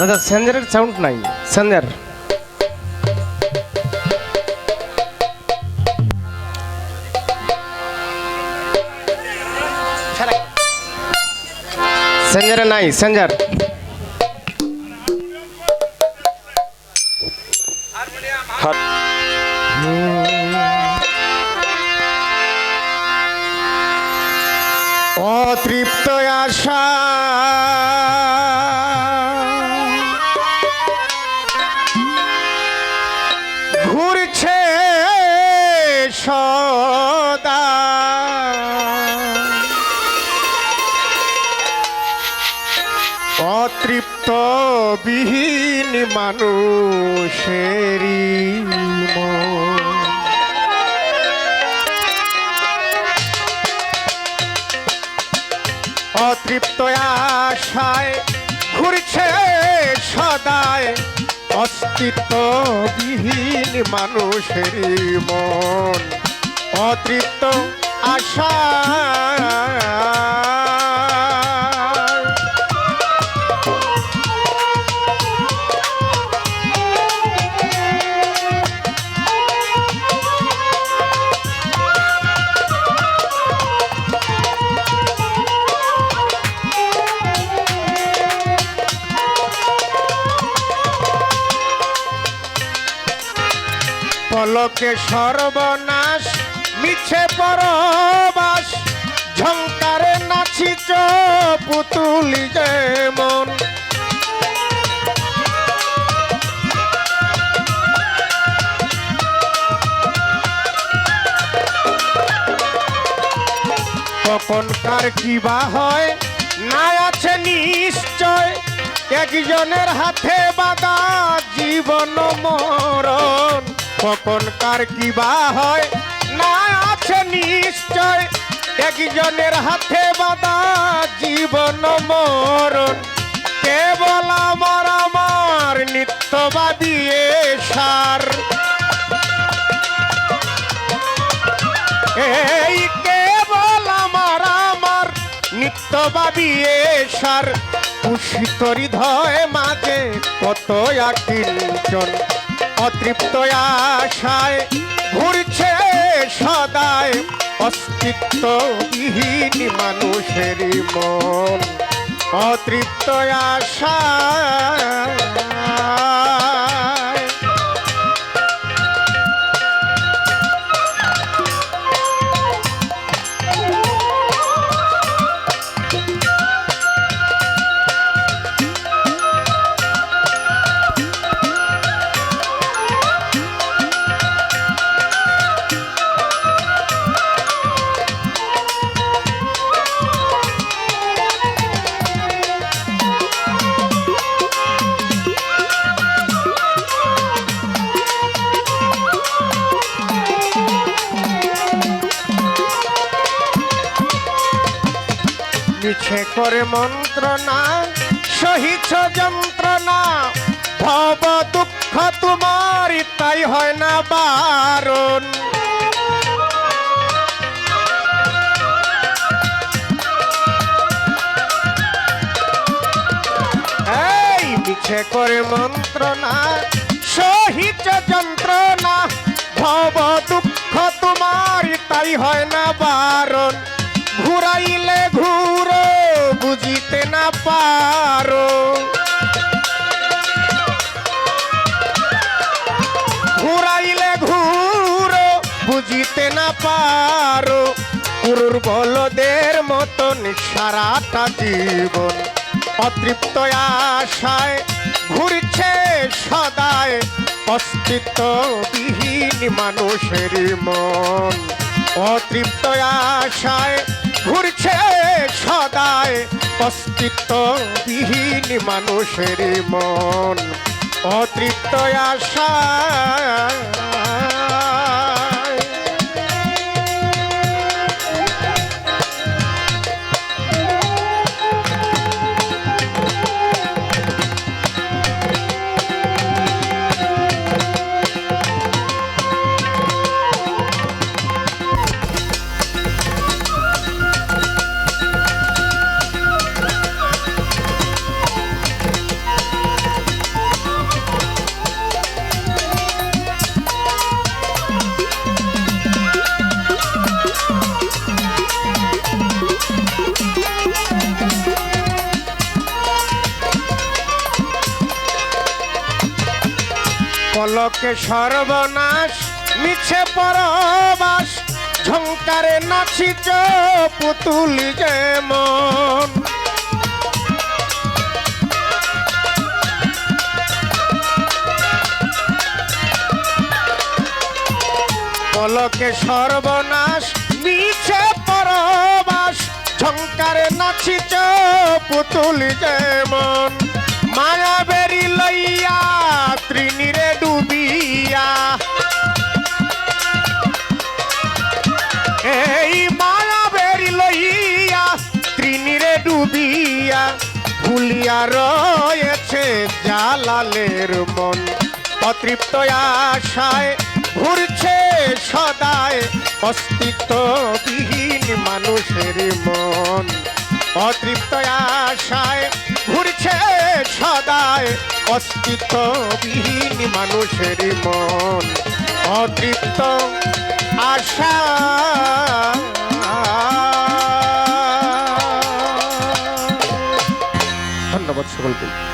দাদা স্যাঞ্জারের সাউন্ড নাই। স্যাঞ্জার স্যাঞ্জারে নাই স্যাঞ্জার অতৃপ্ত আশা বিহীন মানুষেরই মন। অতৃপ্ত আশায় ঘুরছে সদায়। অস্তিত্ববিহীন মানুষের মন। অতৃপ্ত আশা পলকে সর্বনাশ, মিছে পরবাস। ঝঙ্কারে নাচিছ পুতুলি যেমন কখন কার কি বা হয় না আছে নিশ্চয়। একজনের হাতে বাদা জীবন মরণ। কখন কার কি বা হয়? না আছে নিশ্চয়। একজনের হাতে বাদা জীবন মরণ। কেবল আমার আমার নিত্যবাদী সার। এই কেবল আমার আমার নিত্যবাদী এসার পুষিত হৃদয় মাঝে কত আকিঞ্চন। অতৃপ্ত আশায় ঘুরছে সদায়। অস্তিত্বহীন মানুষের মন। অতৃপ্ত আশায় মিছে করে মন্ত্রণা সহিছ যন্ত্রণা। ভব দুঃখ তোমার তাই হয় না বারণ। করে মন্ত্রণা বুঝিতে না পারো। পুরুর বলদের মতন সারাটা জীবন। অতৃপ্ত আশায় ঘুরছে ঘুরছে সদায়। অস্তিত্ববিহীন মানুষের মন। অতৃপ্ত আশায় ঘুরছে সদায়। অস্তিত্ববিহীন মানুষের মন। অতৃপ্ত আশায় পলকে সর্বনাশ, মিছে পরবাস ঝঙ্কারে নাচিছ পুতুলি যেমন। পলকে সর্বনাশ, মিছে পরবাস ঝঙ্কারে নাচিছ পুতুলি যেমন। মায়া বেরি লইয়া ত্রিনিরে রয়েছে জালালের মন। অতৃপ্ত আশায় ঘুরছে সদায় অস্তিত্ববিহীন মানুষের মন। অতৃপ্ত আশায় ঘুরছে সদায় অস্তিত্ববিহীন মানুষের মন। অতৃপ্ত আশা। ধন্যবাদ সকলকে।